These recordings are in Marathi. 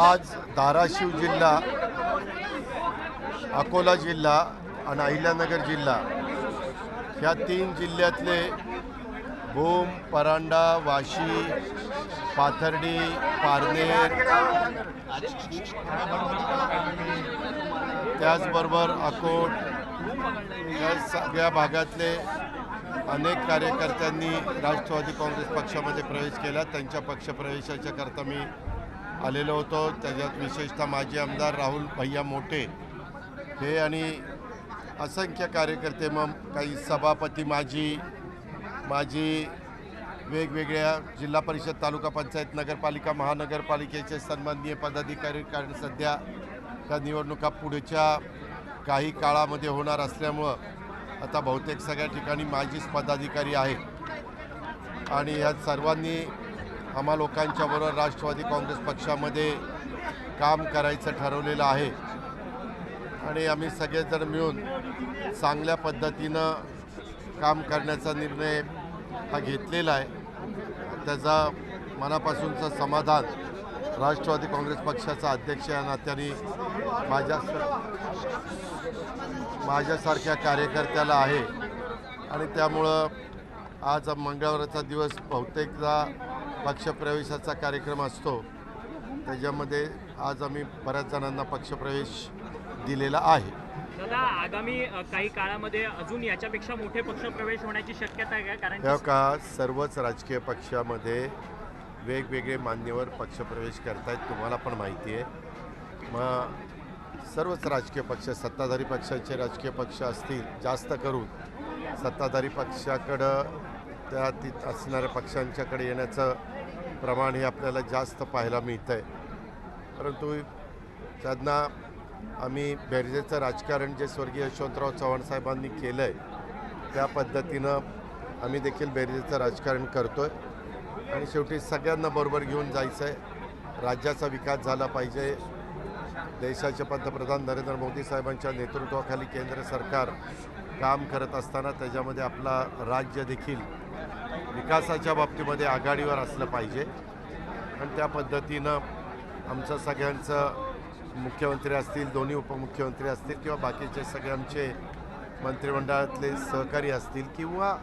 आज धाराशिव जिल्हा अकोला जिल्हा आणि अहिल्यानगर जिल्हा ह्या तीन जिल्ह्यातले भूम परांडा वाशी पाथर्डी पारनेर त्याचबरोबर अकोट या सगळ्या भागातले अनेक कार्यकर्त्यांनी राष्ट्रवादी काँग्रेस पक्षामध्ये प्रवेश केला. त्यांच्या पक्षप्रवेशाच्या करता मी आलेलो होतो. त्याच्यात विशेषतः माजी आमदार राहुल भैया मोठे हे आणि असंख्य कार्यकर्ते मग काही सभापती माजी माजी वेगवेगळ्या जिल्हा परिषद तालुका पंचायत नगरपालिका महानगरपालिकेचे सन्माननीय पदाधिकारी कारण सध्या त्या निवडणुका पुढच्या काही काळामध्ये होणार असल्यामुळं आता बहुतेक सगळ्या ठिकाणी माजीच पदाधिकारी आहेत. आणि ह्या सर्वांनी आम्हा लोकांच्याबरोबर राष्ट्रवादी काँग्रेस पक्षामध्ये काम करायचं ठरवलेलं आहे. आणि आम्ही सगळेजण मिळून चांगल्या पद्धतीनं काम करण्याचा निर्णय हा घेतलेला आहे. त्याचा मनापासूनचं समाधान राष्ट्रवादी काँग्रेस पक्षाचा अध्यक्ष या नात्याने माझ्या माझ्यासारख्या कार्यकर्त्याला आहे. आणि त्यामुळं आज मंगळवारचा दिवस बहुतेकदा पक्षप्रवेशाचा कार्यक्रम असतो. त्याच्यामध्ये आज आम्ही बऱ्याच जणांना पक्षप्रवेश दिलेला आहे. दादा आगामी काही काळामध्ये अजून याच्यापेक्षा मोठे पक्ष प्रवेश होण्याची शक्यता आहे का? कारण का सर्वच राजकीय पक्षामध्ये वेगवेगळे मान्यवर पक्षप्रवेश करतायत तुम्हाला पण माहिती आहे. मग सर्वच राजकीय पक्ष सत्ताधारी पक्षाचे राजकीय पक्ष असतील जास्त करून सत्ताधारी पक्षाकडं त्या ती असणाऱ्या पक्षांच्याकडे येण्याचं प्रमाण हे आपल्याला जास्त पाहायला मिळतं आहे परंतु त्यांना आम्ही बेरजेचं राजकारण जे स्वर्गीय यशवंतराव चव्हाण साहेबांनी केलं आहे त्या पद्धतीनं आम्ही देखील बेरजेचं राजकारण करतो आहे आणि शेवटी सगळ्यांना बरोबर घेऊन जायचं आहे राज्याचा विकास झाला पाहिजे. देशाचे पंतप्रधान नरेंद्र मोदी साहेबांच्या नेतृत्वाखाली केंद्र सरकार काम करत असताना त्याच्यामध्ये आपला राज्य देखील विकासाच्या बाबतीमध्ये आघाडीवर असलं पाहिजे. आणि त्या पद्धतीनं आमचं सगळ्यांचं मुख्यमंत्री असतील दोन्ही उपमुख्यमंत्री असतील किंवा बाकीचे सगळे आमचे मंत्रिमंडळातले सहकारी असतील किंवा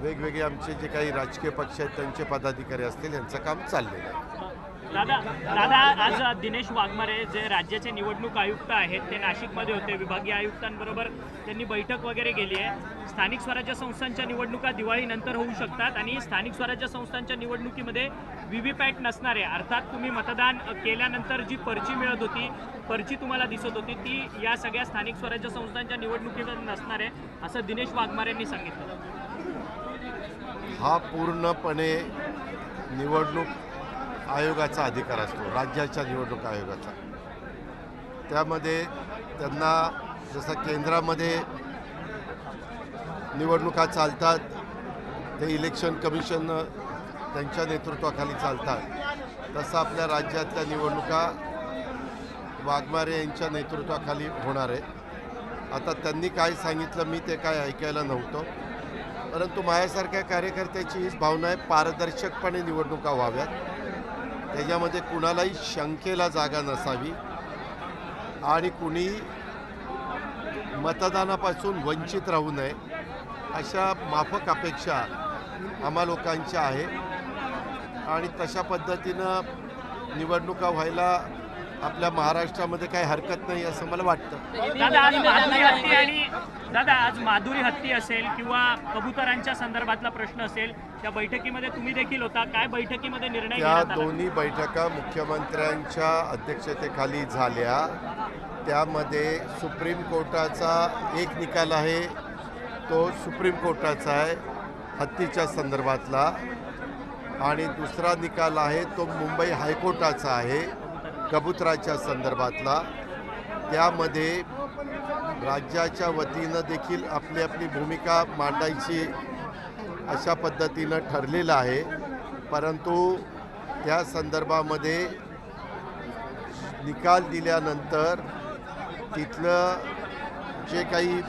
वेगवेगळे आमचे जे काही राजकीय पक्ष आहेत त्यांचे पदाधिकारी असतील यांचं काम चाललेलं आहे. दादा दादा आज दिनेश वाघमारे जे राज्याचे निवडणूक आयुक्त आहेत ते नाशिकमध्ये होते. विभागीय आयुक्तांबरोबर त्यांनी बैठक वगैरे केली आहे. स्थानिक स्वराज्य संस्थांच्या निवडणुका दिवाळीनंतर होऊ शकतात आणि स्थानिक स्वराज्य संस्थांच्या निवडणुकीमध्ये व्ही व्ही पॅट नसणारे अर्थात तुम्ही मतदान केल्यानंतर जी पर्ची मिळत होती पर्ची तुम्हाला दिसत होती ती या सगळ्या स्थानिक स्वराज्य संस्थांच्या निवडणुकीमध्ये नसणार आहे असं दिनेश वाघमारेंनी सांगितलं. हा पूर्णपणे निवडणूक आयोगाचा अधिकार असतो राज्याच्या निवडणूक आयोगाचा. त्यामध्ये त्यांना जसं केंद्रामध्ये निवडणुका चालतात ते इलेक्शन कमिशन त्यांच्या नेतृत्वाखाली चालतात. तसं आपल्या राज्यातल्या निवडणुका वाघमारे यांच्या नेतृत्वाखाली होणार आहे. आता त्यांनी काय सांगितलं मी ते काय ऐकायला नव्हतं. परंतु माझ्यासारख्या कार्यकर्त्याची हीच भावना आहे पारदर्शकपणे निवडणुका व्हाव्यात. त्याच्यामध्ये कुणालाही शंकेला जागा नसावी आणि कुणी मतदानापासून वंचित राहू नये अशा माफक अपेक्षा आम्हा लोकांच्या आहे. आणि तशा पद्धतीनं निवडणुका व्हायला आपल्या महाराष्ट्रामध्ये काही हरकत नाही असं मला वाटतं. दादा आज माधुरी हत्ती आणि दादा आज माधुरी हत्ती असेल किंवा कबुतरांच्या संदर्भातला प्रश्न असेल त्या बैठकीमध्ये तुम्ही देखील होता. काय बैठकीमध्ये निर्णय त्या घेण्यात आला? दोन्ही बैठका मुख्यमंत्र्यांच्या अध्यक्षतेखाली झाल्या. त्यामध्ये सुप्रीम कोर्टाचा एक निकाल आहे तो सुप्रीम कोर्टाचा आहे हत्तीच्या संदर्भातला. आणि दुसरा निकाल आहे तो मुंबई हायकोर्टाचा आहे. कबुतराच्या संदर्भातला. त्यामध्ये राज्याच्या वतीनं देखील आपली आपली भूमिका मांडायची अशा पद्धतीनं ठरलेलं आहे. परंतु त्या संदर्भामध्ये निकाल दिल्यानंतर तिथलं जे काही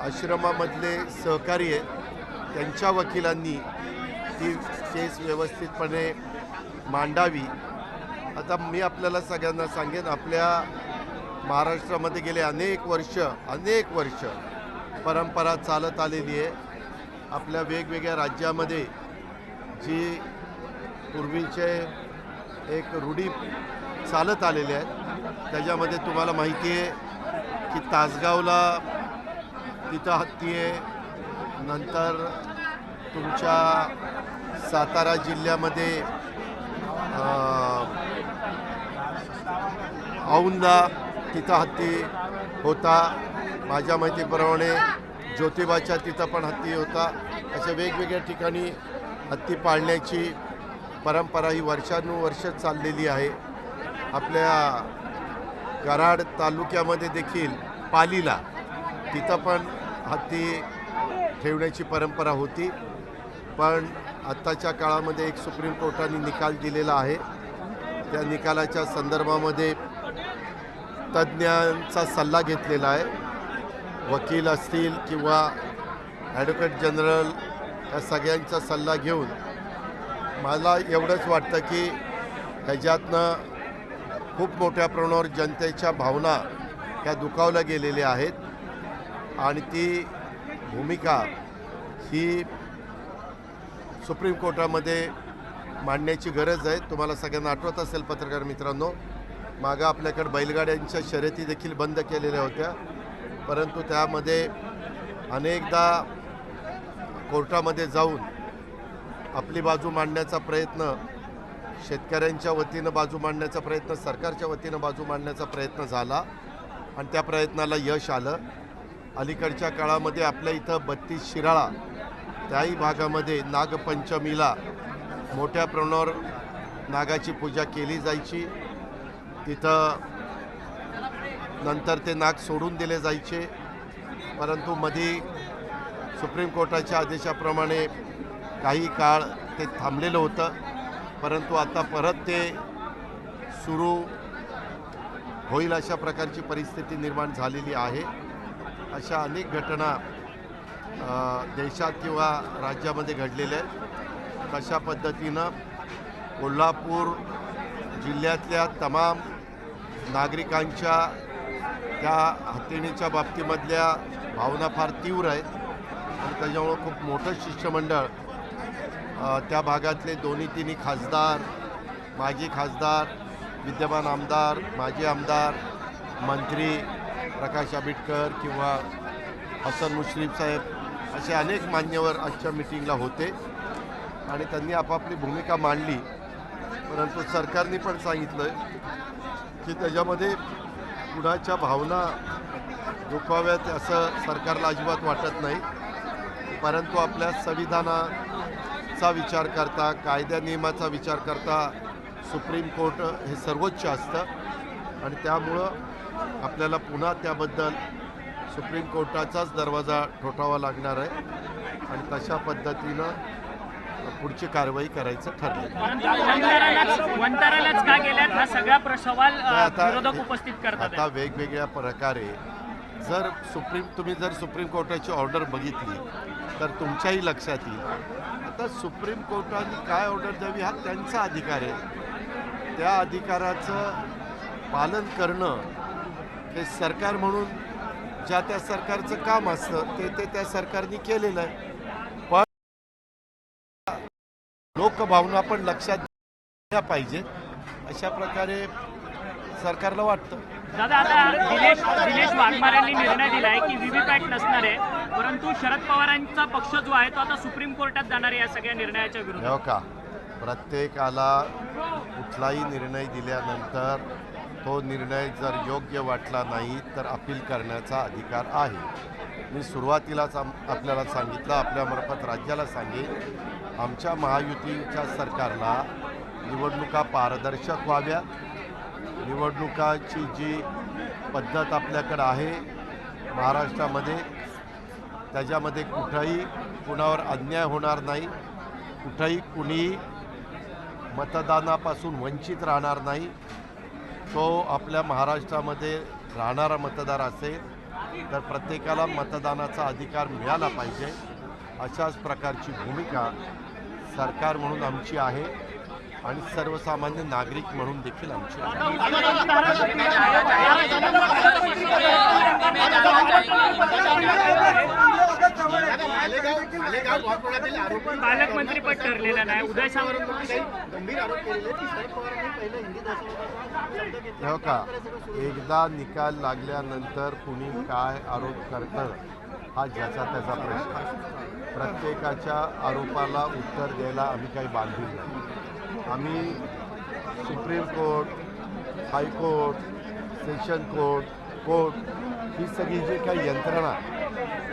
आश्रमामधले सहकारी आहेत त्यांच्या वकिलांनी ती केस व्यवस्थितपणे मांडावी. आता मी आपल्याला सगळ्यांना सांगेन आपल्या महाराष्ट्रामध्ये गेले अनेक वर्ष अनेक वर्ष परंपरा चालत आलेली आहे. आपल्या वेगवेगळ्या राज्यामध्ये जी पूर्वीचे एक रूढी चालत आलेले आहेत त्याच्यामध्ये तुम्हाला माहिती आहे की तासगावला तिथं हत्ती आहे नंतर तुमच्या सातारा जिल्ह्यामध्ये औंदा तिथं हत्ती होता. माझ्या माहितीप्रमाणे ज्योतिबाच्या तिथं पण हत्ती होता. अशा वेगवेगळ्या ठिकाणी हत्ती पाळण्याची परंपरा ही वर्षानुवर्ष चाललेली आहे. आपल्या कराड तालुक्यामध्ये देखील पालीला तिथं पण हत्ती ठेवण्याची परंपरा होती. पण आत्ताच्या काळामध्ये एक सुप्रीम कोर्टाने निकाल दिलेला आहे. त्या निकालाच्या संदर्भामध्ये तज्ज्ञांचा सल्ला घेतलेला आहे. वकील असतील किंवा ॲडव्होकेट जनरल या सगळ्यांचा सल्ला घेऊन मला एवढंच वाटतं की ह्याच्यातनं खूप मोठ्या प्रमाणावर जनतेच्या भावना ह्या दुखावल्या गेलेल्या आहेत. आणि ती भूमिका ही सुप्रीम कोर्टामध्ये मांडण्याची गरज आहे. तुम्हाला सगळ्यांना आठवत असेल पत्रकार मित्रांनो मागं आपल्याकडे बैलगाड्यांच्या शर्यती देखील बंद केलेल्या होत्या. परंतु त्यामध्ये अनेकदा कोर्टामध्ये जाऊन आपली बाजू मांडण्याचा प्रयत्न शेतकऱ्यांच्या वतीनं बाजू मांडण्याचा प्रयत्न सरकारच्या वतीनं बाजू मांडण्याचा प्रयत्न झाला आणि त्या प्रयत्नाला यश आलं. अलीकडच्या काळामध्ये आपल्या इथं बत्तीस शिराळा त्याही भागामध्ये नागपंचमीला मोठ्या प्रमाणावर नागाची पूजा केली जायची. तिथं नंतर ते नाक सोडून दिले जायचे. परंतु मध्ये सुप्रीम कोर्टाच्या आदेशाप्रमाणे काही काळ ते थांबलेलं होतं. परंतु आता परत ते सुरू होईल अशा प्रकारची परिस्थिती निर्माण झालेली आहे. अशा अनेक घटना देशात किंवा राज्यामध्ये घडलेल्या आहेत. तशा पद्धतीनं कोल्हापूर जिल्ह्यातल्या तमाम नागरिकांच्या त्या हत्येणीच्या बाबतीमधल्या भावना फार तीव्र आहेत. आणि त्याच्यामुळं खूप मोठं शिष्टमंडळ त्या भागातले दोन्ही तिन्ही खासदार माजी खासदार विद्यमान आमदार माजी आमदार मंत्री प्रकाश आंबेडकर किंवा हसन मुश्रीफ साहेब असे अनेक मान्यवर आजच्या मिटिंगला होते. आणि त्यांनी आपापली भूमिका मांडली. परंतु सरकारने पण सांगितलं की त्याच्यामध्ये कुणाच्या भावना दुखाव्यात असं सरकारला अजिबात वाटत नाही. परंतु आपल्या संविधानाचा विचार करता कायद्या नियमाचा विचार करता सुप्रीम कोर्ट हे सर्वोच्च असतं. आणि त्यामुळं आपल्याला पुन्हा त्याबद्दल सुप्रीम कोर्टाचाच दरवाजा ठोठावा लागणार आहे. आणि तशा पद्धतीनं पुढची कारवाई करायचं ठरलं आता वेगवेगळ्या प्रकारे जर सुप्रीम तुम्ही जर सुप्रीम कोर्टाची ऑर्डर बघितली तर तुमच्याही लक्षात येईल. आता सुप्रीम कोर्टाने काय ऑर्डर द्यावी हा त्यांचा अधिकार आहे. त्या अधिकाराचं पालन करणं हे सरकार म्हणून ज्या त्या सरकारचं काम असतं ते ते त्या सरकारने केलेलं आहे. लोकभावना पण लक्षात घ्या पाहिजे. अशा प्रकारे सरकारला वाटतं. दादा आता दिनेश दिनेश वाघमारे यांनी निर्णय दिलाय की व्हीव्हीपॅट नसणार आहे परंतु शरद पवारांचा पक्ष जो आहे तो आता सुप्रीम कोर्टात जाणार आहे या सगळ्या निर्णयाच्या विरोधात हो का? प्रत्येकाला कुठलाही निर्णय दिल्यानंतर तो निर्णय जर योग्य वाटला नाही तर अपील करण्याचा अधिकार आहे. मी सुरुवातीलाच आम आपल्याला सांगितलं आपल्यामार्फत राज्याला सांगेन आमच्या महायुतीच्या सरकारला निवडणुका पारदर्शक व्हाव्या. निवडणुकाची जी पद्धत आपल्याकडं आहे महाराष्ट्रामध्ये त्याच्यामध्ये कुठंही कुणावर अन्याय होणार नाही. कुठंही कुणी मतदानापासून वंचित राहणार नाही. तो आपल्या महाराष्ट्रामध्ये राहणारा मतदार असेल तर प्रत्येकाला मतदानाचा अधिकार मिळाला पाहिजे. अशाच प्रकारची भूमिका सरकार म्हणून आमची आहे आणि सर्वसामान्य नागरिक म्हणून देखील आमची आहे. पालकमंत्रीपद ठरलेलं नाही उदय हो का एकदा निकाल लागल्यानंतर कुणी काय आरोप करतं हा ज्याचा त्याचा प्रश्न. प्रत्येकाच्या आरोपाला उत्तर द्यायला आम्ही काही बांधील नाही. आम्ही supreme court high court session court court ही सगळी जी काही यंत्रणा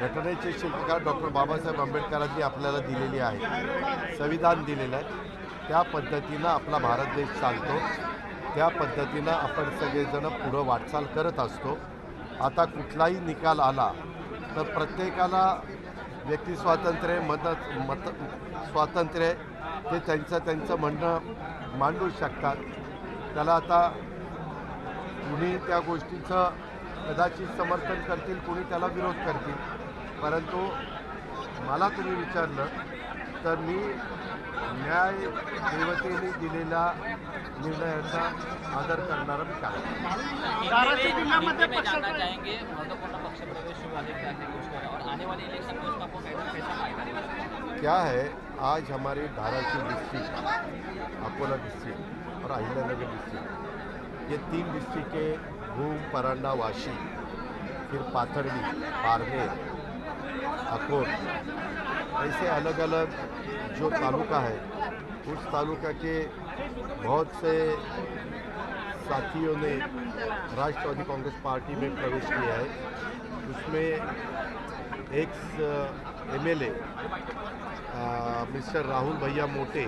घटनेचे शिल्पकार डॉक्टर बाबासाहेब आंबेडकरांनी आपल्याला दिलेली आहे संविधान दिलेलं आहे त्या पद्धतीनं आपला भारत देश चालतो. त्या पद्धतीनं आपण सगळेजण पुढं वाटचाल करत असतो. आता कुठलाही निकाल आला तर प्रत्येकाला व्यक्ती स्वातंत्र्य मत मत स्वातंत्र्य ते त्यांचं त्यांचं म्हणणं मांडू शकतात. त्याला आता कुणी त्या गोष्टीचं कदाचित समर्थन करतील कुणी त्याला विरोध करतील. परंतु मला तुम्ही विचारलं तर मी न्याय देवतेने दिलेला निर्णयाचा आदर करणारा मी धाराशिव चाहेंगे महत्वपूर्ण पक्ष प्रवेश हुआ है क्या क्या कुछ हुआ और आने वाले इलेक्शन में उसका आपको कैसा कैसा फ़ायदा रहेगा क्या है आज हमारे धाराशिव डिस्ट्रिक्ट अकोला डिस्ट्रिक्ट और अहिल्यानगर डिस्ट्रिक्ट ये तीन डिस्ट्रिक्ट के भूम परांडा वाशी फिर पाथरडी पारनेर अकोट ऐसे अलग अलग जो तालुका है उस तालुका के बहुत से साथियों ने राष्ट्रवादी कांग्रेस पार्टी में प्रवेश किया है। उसमें एक एम एल मिस्टर राहुल भैया मोटे,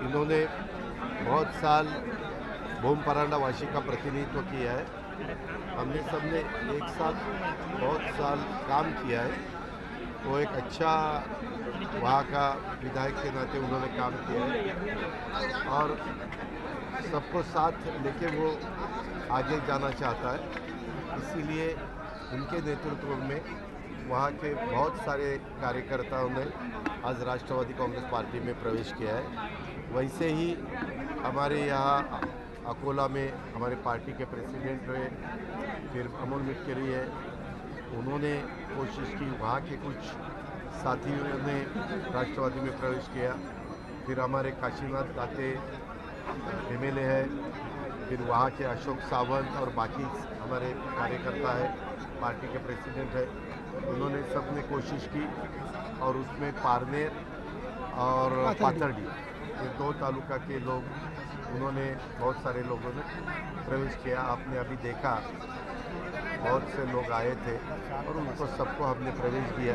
इन्होंने बहुत साल भूम परांडा वाशी का प्रतिनिधित्व किया है। हमने सबने एक साथ बहुत साल काम किया है। वो एक अच्छा वहाँ का विधायक के नाते उन्होंने काम किया है। और सबको साथ लेके वो आगे जाना चाहता है। इसीलिए उनके नेतृत्व में वहाँ के बहुत सारे कार्यकर्ताओं ने आज राष्ट्रवादी कांग्रेस पार्टी में प्रवेश किया है। वैसे ही हमारे यहाँ अकोला में हमारे पार्टी के प्रेसिडेंट हुए फिर अमोल मिटकरी है उन्होंने कोशिश की वहाँ के कुछ साथियों ने राष्ट्रवादी में प्रवेश किया। फिर हमारे काशीनाथ दाते एम एल है फिर वहाँ के अशोक सावंत और बाकी हमारे कार्यकर्ता है पार्टी के प्रेसिडेंट है। उन्होंने सबने कोशिश की और उसमें पारनेर और पाथरडी ये दो तालुका के लोग उन्होंने बहुत सारे लोगों ने प्रवेश किया। आपने अभी देखा बहुत से लोग आए थे और उनको सबको हमने प्रवेश दिया।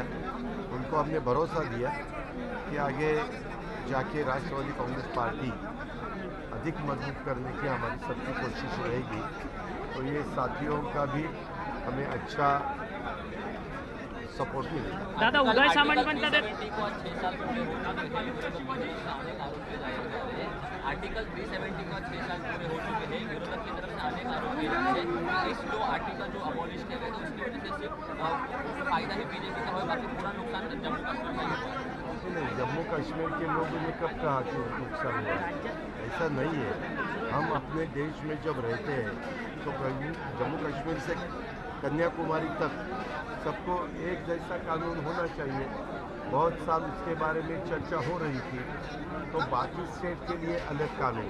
उनको हमने भरोसा दिया कि आगे जाके राष्ट्रवादी कांग्रेस पार्टी अधिक मज़बूत करने की हमारी सबकी कोशिश रहेगी। तो ये साथियों का भी हमें अच्छा सपोर्ट मिलेगा दादा उदय सामंत म्हणतात आर्टिकल थ्री सेवेंटी का छः साल पूरे हो चुके हैं। विरोधक की तरफ़ से अनेक आरोप हैं इस जो आर्टिकल जो अबॉलिश किया गया उसकी वजह से सिर्फ़ फ़ायदा ही बीजेपी का हुआ बाकी पूरा नुकसान जम्मू कश्मीर हुआ है जम्मू कश्मीर के लोगों ने कब कहा कि नुकसान हुआ। ऐसा नहीं है। हम अपने देश में जब रहते हैं तो कहीं जम्मू कश्मीर से कन्याकुमारी तक सबको एक जैसा कानून होना चाहिए बहुत साल उसके बारे में चर्चा हो रही थी तो बाकी स्टेट के लिए अलग कानून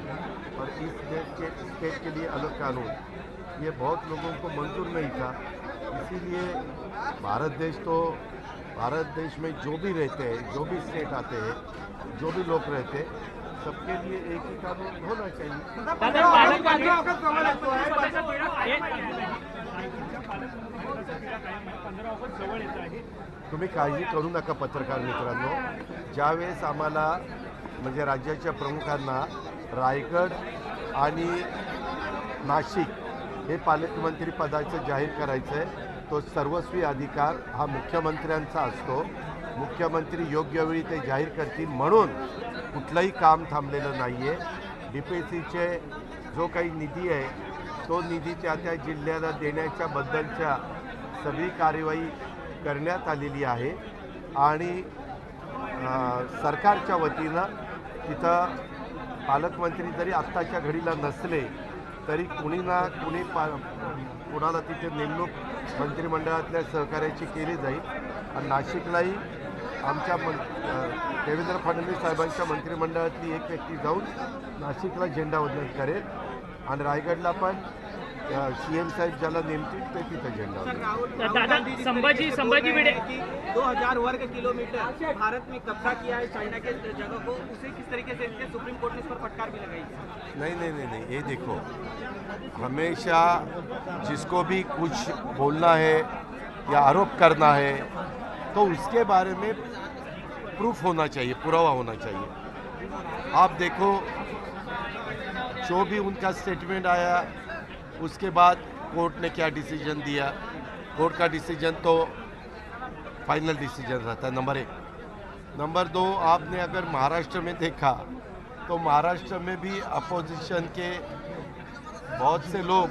और इस देश के स्टेट के लिए अलग कानून ये बहुत लोगों को मंजूर नहीं था इसीलिए भारत देश तो भारत देश में जो भी रहते हैं जो भी स्टेट आते हैं जो भी लोग रहते हैं सबके लिए एक ही कानून होना चाहिए तुम्ही काळजी करू नका पत्रकार मित्रांनो. ज्यावेळेस आम्हाला म्हणजे राज्याच्या प्रमुखांना रायगड आणि नाशिक हे पालकमंत्री पदाचं जाहीर करायचं आहे तो सर्वस्वी अधिकार हा मुख्यमंत्र्यांचा असतो. मुख्यमंत्री योग्य वेळी ते जाहीर करतील म्हणून कुठलंही काम थांबलेलं नाही आहे डी पी सीचे जो काही निधी आहे तो निधी त्या त्या जिल्ह्याला देण्याच्या बद्दलच्या सगळी कार्यवाही करण्यात आलेली आहे. आणि सरकारच्या वतीनं तिथं पालकमंत्री जरी आत्ताच्या घडीला नसले तरी कुणी ना कुणी पा कुणाला तिथे नेमणूक मंत्रिमंडळातल्या सहकार्याची केली जाईल. आणि नाशिकलाही आमच्या मं देवेंद्र फडणवीस साहेबांच्या मंत्रिमंडळातली एक व्यक्ती जाऊन नाशिकला झेंडावंदन करेल. आणि रायगडला पण सी एम साहेब ज्याला नेमतील ते तिथं झेंडावंदन दादा, संभाजी- संभाजी भिडे- कि 2000 वर्ग किलोमीटर भारत में कब्जा किया है चाइना के जगह को उसे किस तरीके से इसके सुप्रीम कोर्ट ने इस पर फटकार भी लगाई? नहीं नहीं नहीं नहीं ये देखो हमेशा जिसको भी कुछ बोलना है या आरोप करना है तो उसके बारे में प्रूफ होना चाहिए पुरावा होना चाहिए। आप देखो जो भी उनका स्टेटमेंट आया उसके बाद कोर्ट ने क्या डिसीज़न दिया? कोर्ट का डिसीज़न तो फाइनल डिसीज़न रहता है नंबर एक। नंबर दो, आपने अगर महाराष्ट्र में देखा तो महाराष्ट्र में भी अपोजिशन के बहुत से लोग,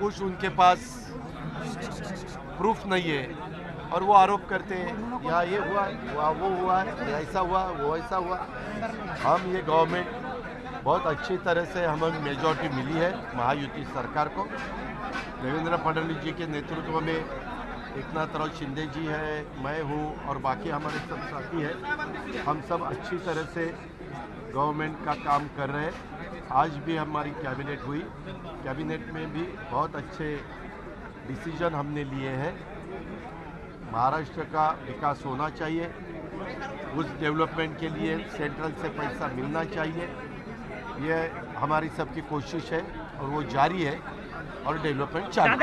कुछ उनके पास प्रूफ नहीं है और वो आरोप करते हैं या ये हुआ वो हुआ या ऐसा हुआ, वो ऐसा हुआ। हम ये गवर्नमेंट बहुत अच्छी तरह से हमें मेजॉरिटी मिली है महायुति सरकार को। देवेंद्र फडणवीस जी के नेतृत्व में एकनाथ राव शिंदे जी है, मैं हूँ और बाकी हमारे सब साथी हैं। हम सब अच्छी तरह से गवर्नमेंट का काम कर रहे हैं। आज भी हमारी कैबिनेट हुई। कैबिनेट में भी बहुत अच्छे डिसीज़न हमने लिए हैं। महाराष्ट्र का विकास होना चाहिए। उस डेवलपमेंट के लिए सेंट्रल से पैसा मिलना चाहिए। ये हमारी सबकी कोशिश है और वो जारी है और डेवलपमेंट चालू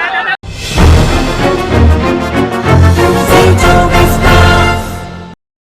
है